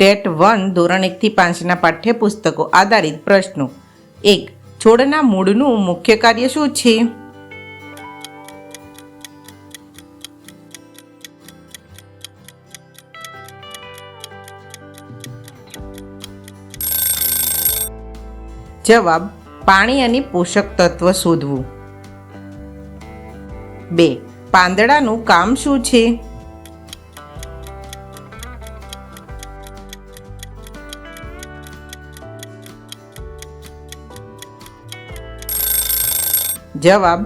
TET one ધોરણ એકથી પાંચના પાઠ્યપુસ્તકો આધારિત પ્રશ્નો. એક, છોડના મૂળનું મુખ્ય કાર્ય શું છે? જવાબ, પાણી અને પોષક તત્વ શોધવું. બે, પાંદડાનું કામ શું છે? જવાબ,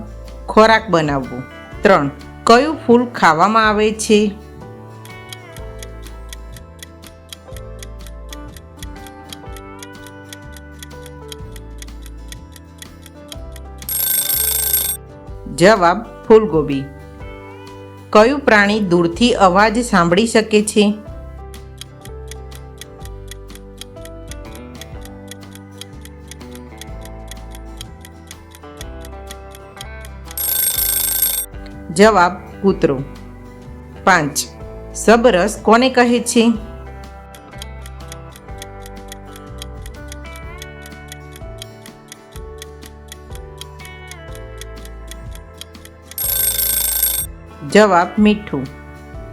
ખોરાક બનાવવો. ત્રણ, કયું ફૂલ ખાવામાં આવે છે? જવાબ, ફૂલગોબી. કયું પ્રાણી દૂરથી અવાજ સાંભળી શકે છે? જવાબ કૂતરો. પાંચ. સબરસ કોને કહે છે? જવાબ મીઠું.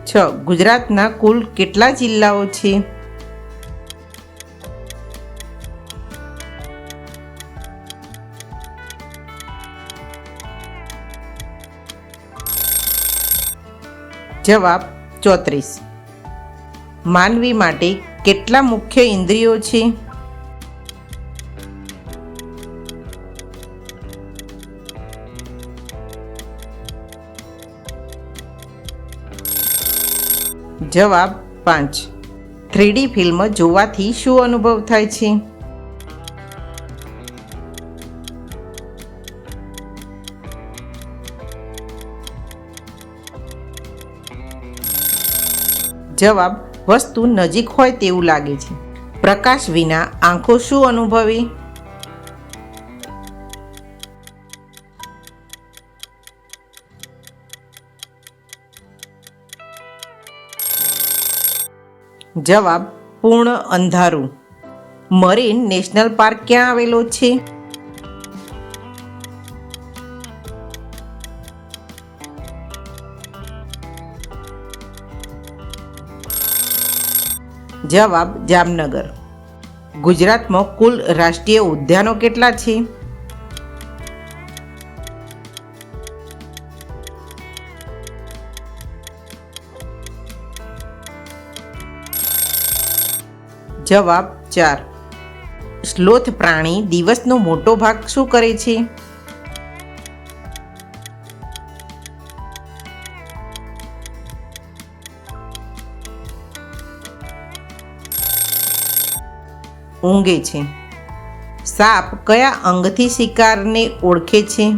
છ. ગુજરાતના કુલ કેટલા જિલ્લાઓ છે? જવાબ ચોત્રીસ. માનવી માટે કેટલા મુખ્ય ઇન્દ્રિયો છે? જવાબ પાંચ. થ્રીડી ફિલ્મ જોવાથી શું અનુભવ થાય છે? જવાબ, વસ્તુ નજીક હોય તેવું લાગે છે. પ્રકાશ વિના આંખો શું અનુભવે? જવાબ, પૂર્ણ અંધારું. મરીન નેશનલ પાર્ક ક્યાં આવેલો છે? જવાબ જામનગર. ગુજરાતમાં કુલ રાષ્ટ્રીય ઉદ્યાનો કેટલા છે? જવાબ ચાર. સ્લોથ પ્રાણી દિવસનો મોટો ભાગ શું કરે છે? ઊંઘે છે. સાપ કયા અંગથી શિકારને ઓળખે છે?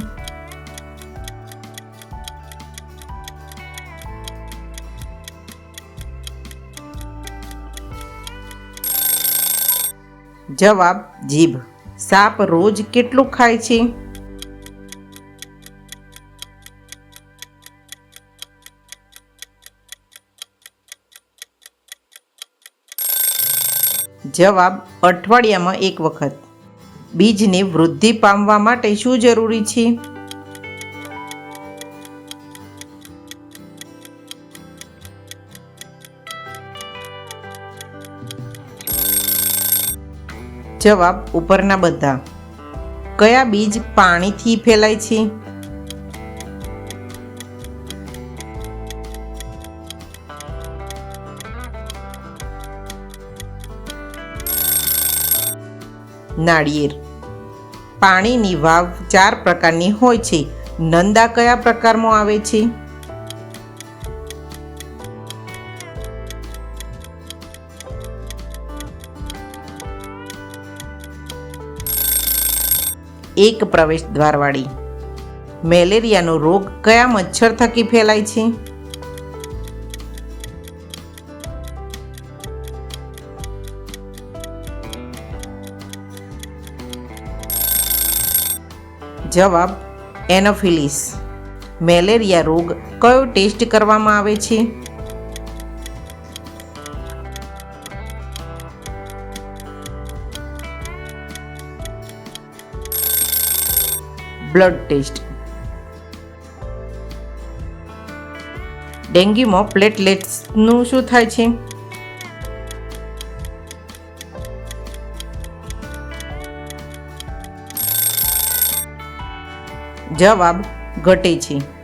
જવાબ, જીભ. સાપ રોજ કેટલું ખાય છે? જવાબ, અઠવાડિયામાં એક વખત. બીજને વૃદ્ધિ પામવા માટે શું જરૂરી છે? જવાબ ઉપરના બધા. કયા બીજ પાણીથી ફેલાય છે? નાળિયેર. પાણીની વાવ ચાર પ્રકારની હોય છે. નંદા કયા પ્રકારમાં આવે છે? એક પ્રવેશ દ્વારવાળી. મેલેરિયાનો રોગ કયા મચ્છર થકી ફેલાય છે? જવાબ એનોફિલિસ. મેલેરિયા રોગ કયો ટેસ્ટ કરવામાં આવે છે? Blood test. ડેન્ગ્યુમાં પ્લેટલેટ્સનું શું થાય છે? જવાબ ઘટે છે.